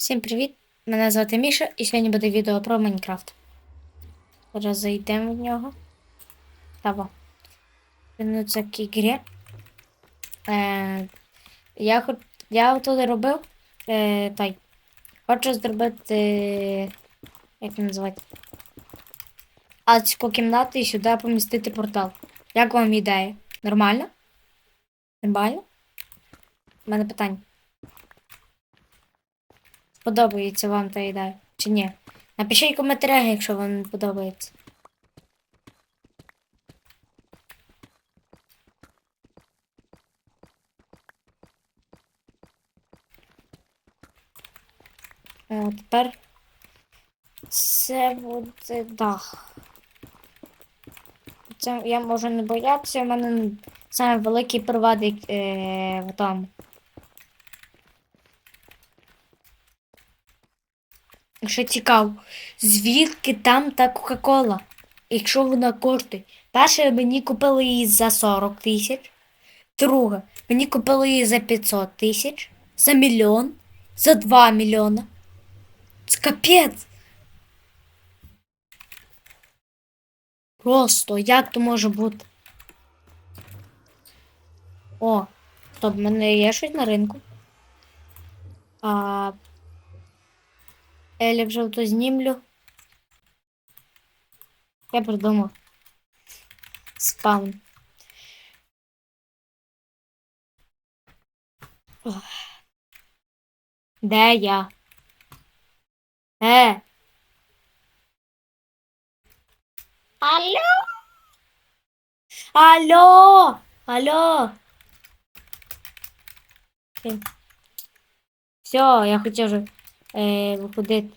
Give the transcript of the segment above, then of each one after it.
Всім привіт! Мене звати Міша і сьогодні буде відео про Майнкрафт. Зараз зайдемо в нього. Таво. Вернуться к ігрі. Е, я, хоч, я тут робив е, той. Хочу зробити. Як це називати? Адську кімнату і сюди помістити портал. Як вам ідея? Нормально? Нормально? У мене питання. Подобається вам та ідея чи ні? Напишіть в коментарях, якщо вам подобається. О, тепер це буде дах. Це я можу не боятися, у мене саме великий е, в Якщо цікаво, звідки там та Кока-Кола? Якщо вона коштує. Перше, мені купили її за 40 тисяч. Друге, мені купили її за 500 тисяч, за мільйон, за 2 мільйона. Це капець. Просто як то може бути? О, стоп, в мене є щось на ринку. А, Елі вже то знімлю. Я придумав. Спаун. Ох. Де я? Е. Алло? Алло? Алло? Все, я хотів вже е, виходити.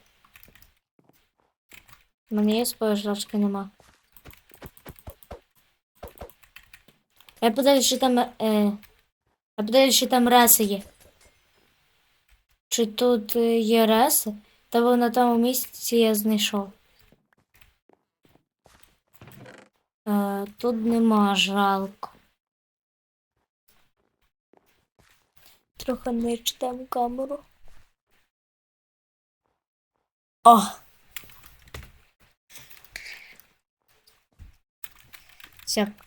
У мене є своєї жрачки нема. Я подивлюсь, що там. Е, я подивлюсь, що там реси є. Чи тут е, є реси? Та вон на тому місці я знайшов. Е, тут нема жалко. Трохи не читаємо камеру. О! Все.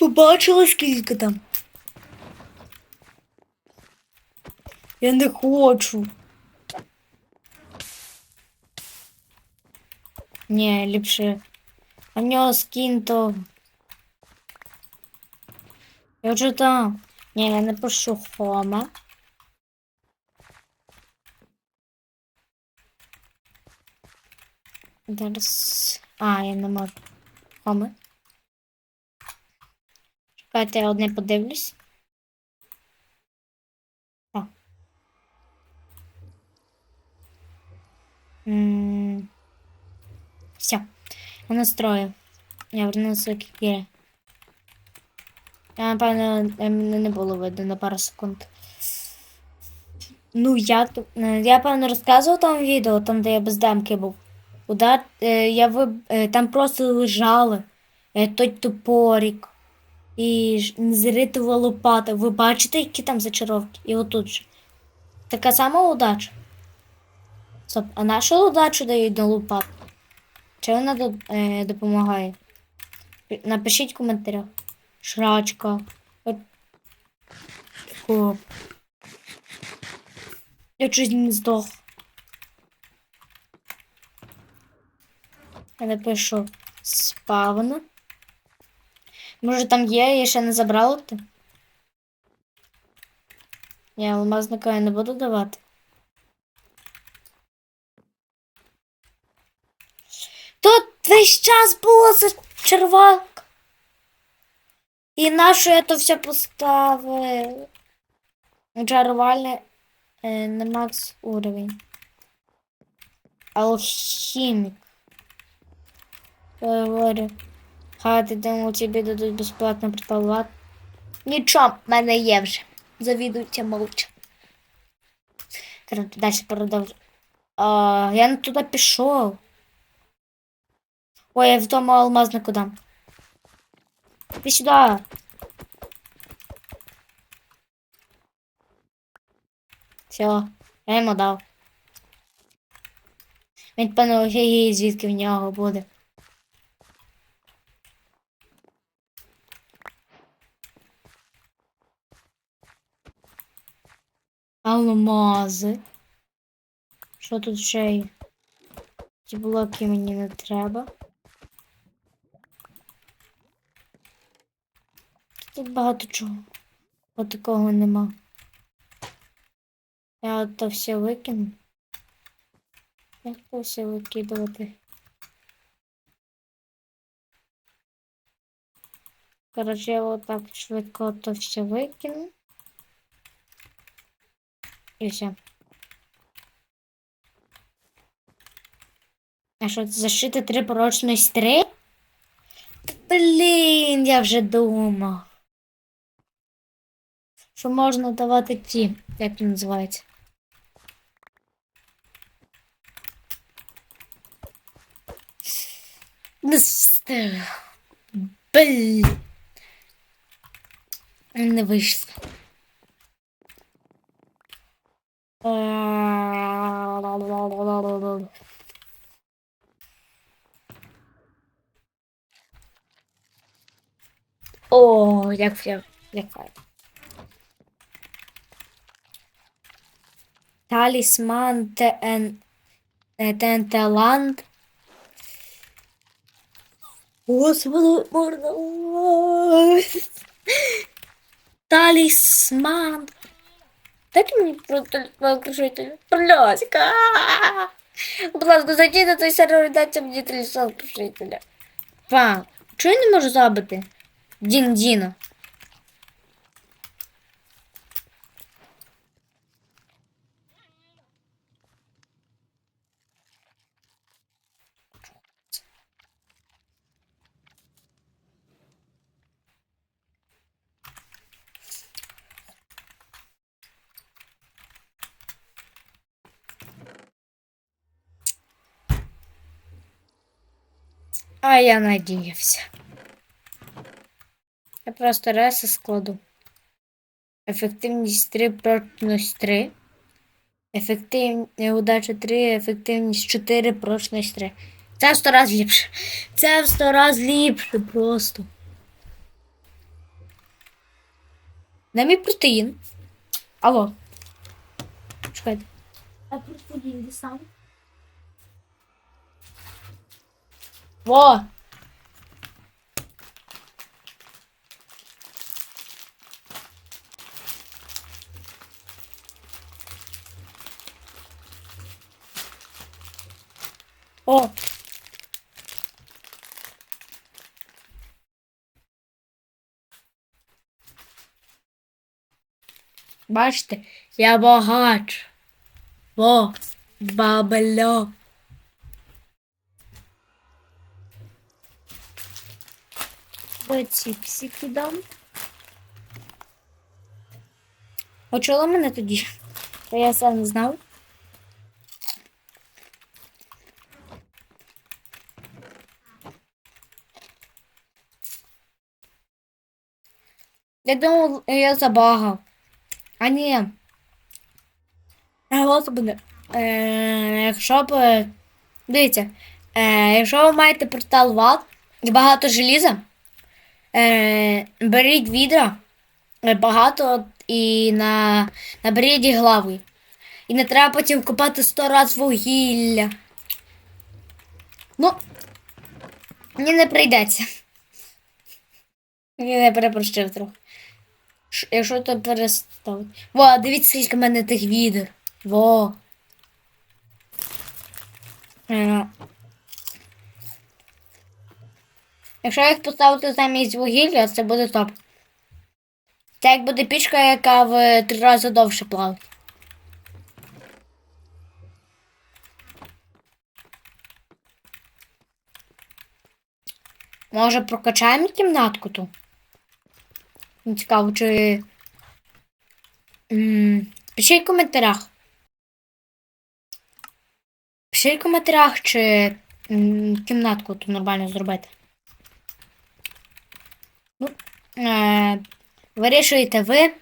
Ви бачили, скільки там? Я не хочу. Ні, ліпше. В нього скін то. Я вже там. Ні, я не пишу Хома. Зараз. А, я не можу. Хома. Чекайте, я одне подивлюсь. О. М. Я настроїв. Я вернувся к. Я, напевно, мене не було видно на пару секунд. Ну, я, тут- е, я певно розказував там відео, там, де я без демки був. Удар, е, я виб... е, там просто лежали той топорик і незритова лопата. Ви бачите, які там зачаровки? І отут же. Така сама удача. Стоп, а нашу удачу дають на лопату? Чи вона е, допомагає? Напишіть в коментарях. Шрачка. О. Я чуть не здох. Я напишу спавн. Може там є, я ще не забрала ти? Я алмазника я не буду давати. Тут весь час було за червак. І на що я то все поставив? Чарувальне е, на макс уровень. Алхимик. Говорю. Ха, ти думав, тобі дадуть безплатно припалувати? Нічого, в мене є вже. Завідуйте молча. Далі продовжу. А, я не туди пішов. Ой, я в тому алмазнику дам. Ти сюди. Все, я йому дав. Він певно офігіє, звідки в нього буде. Алмази. Що тут ще є? Ці блоки мені не треба. Тут багато чого. От такого нема. Я то все викину. Як то все викидувати? Короче, я вот так швидко то все викину. І все. А що, зашити три прочність три? Блін, я вже думав. Що можна давати ті, як він називається? С- Блін. Не вийшло. О, як я, як файно. Талісман ТН Тентеланд. Господи, можна. Ой. Талісман. Дайте мені про талісман крушитель. Блядька. Будь ласка, зайдіть на той сервер і дайте мені талісман крушителя. Па, чого я не можу забити? Дін А я надіявся. Я просто реси складу. Ефективність 3, прочність 3. Ефективність удача 3, ефективність 4, прочність 3. Це в 100 раз ліпше. Це в 100 раз ліпше просто. Де мій протеїн? Алло. Чекайте. А протеїн де Во! О! Бачите, я багач. Во, бабло. Оці псики дам. Почула мене тоді? Та я сам не знав. Я думав, я забагав. А ні. Господи. Е, якщо б. е, Дивіться, е, якщо ви маєте портал ват і багато желіза, е, беріть відра е, багато і на, наберіть їх главою. І не треба потім купати сто раз вугілля. Ну, мені не прийдеться. Мені не перепрощив трохи. Ш- Якщо то переставити. Во, дивіться, скільки в мене тих відер. Во. Е. Якщо їх поставити замість вугілля, це буде топ. Це як буде пічка, яка в три рази довше плаває. Може прокачаємо кімнатку ту? Цікаво, чи. Пишіть в коментарях. Пишіть в коментарях, чи кімнатку тут нормально зробити. Ну, е, вирішуєте ви.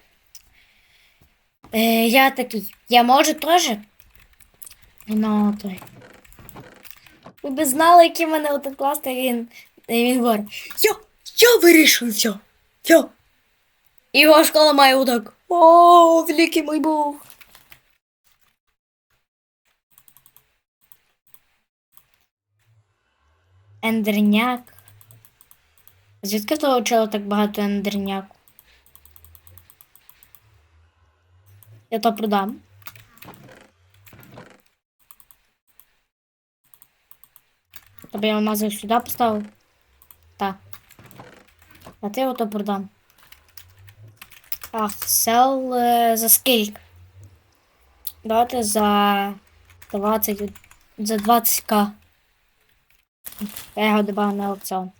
Е, я такий. Я можу теж. Ну, той. Ви б знали, який мене один класний він. Він говорить. Я, я вирішую все. Все. І його школа має отак. О, великий мой Бог. Ендерняк. Звідки того так багато ендерняку? Я то продам. Тобі я алмази сюди поставив? Так. А ти ото продам. Ах, сел е, за скільки? Давайте за 20, за 20к. Я його добавив на аукціон.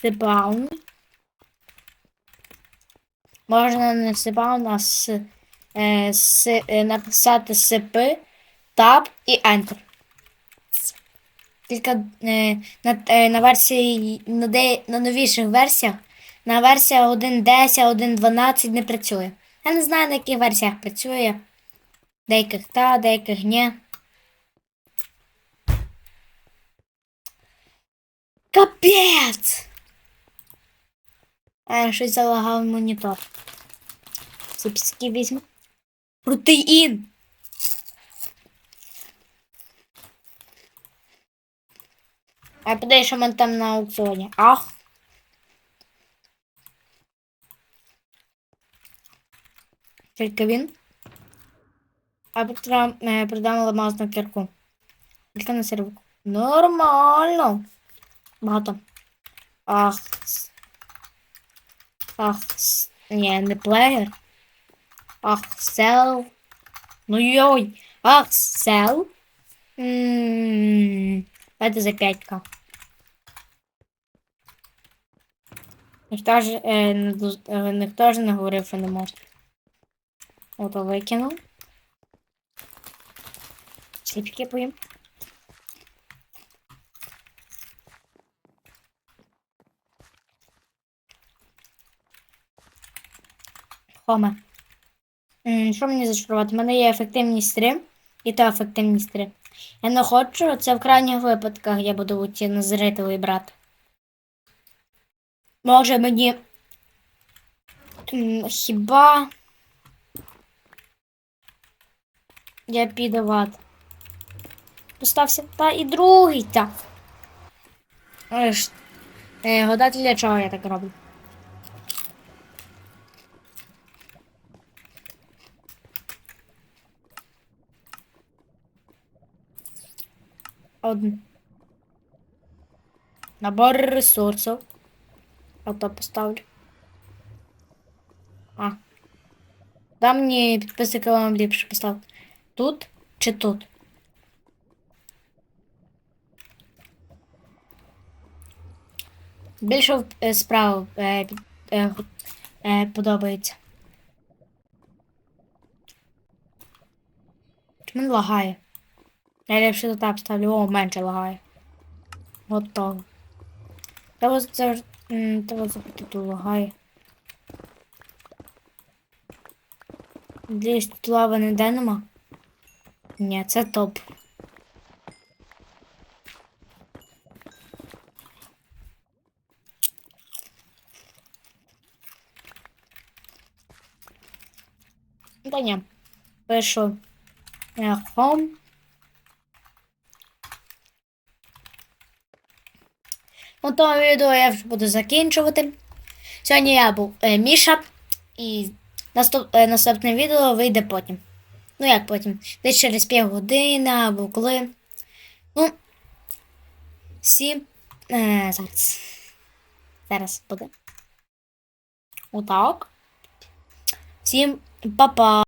Сипаун. Можна не сипаун, а с, е, с, е, написати сипи, таб і Enter. Тільки е, на, е, на версії на, де, на новіших версіях на версія 1.10, 1.12 не працює. Я не знаю, на яких версіях працює. Деяких та, деяких ні. Капець! Е, щось залагав монітор. Сипський візьму. Протеїн! А подивись, що мене там на аукціоні. Ах. Тільки він. А потім е, продам ламазну кірку. Тільки на сервіку. Нормально. Багато. Ах. Ах. Ні, не плеєр. Ах, сел. Ну йой. Ах, сел. Ммм. Давайте за 5к. Ніхто ж, е, не е, ніхто ж не говорив, що не може. Ото викинув. Сліпки поїм. Хоме. Що мені зачарувати? У мене є ефективність 3 і та ефективність 3. Я не хочу, це в крайніх випадках я буду ті назритовий брати. Може мені. Хіба. Я піду в ад. Постався. Та і другий так. Е, Е, гадати для чого я так роблю? Один. Набор ресурсів. Ото поставлю. А. Да мені підписники вам ліпше поставити. Тут чи тут? Більше е, справа е, е, е, подобається. Чому лагає? Я ліпше тут так ставлю, о, менше лагає. Готово. Та ось це ж. Та ось тут лагає. Десь тут лави ніде нема? Ні, це топ. Та ні. Пишу. е, Home. У тому відео я вже буду закінчувати. Сьогодні я був е, Міша, і наступ, е, наступне відео вийде потім. Ну як потім? Десь через півгодини або коли. Ну. Всім. Е, зараз. Зараз буде. Отак. Всім па-па.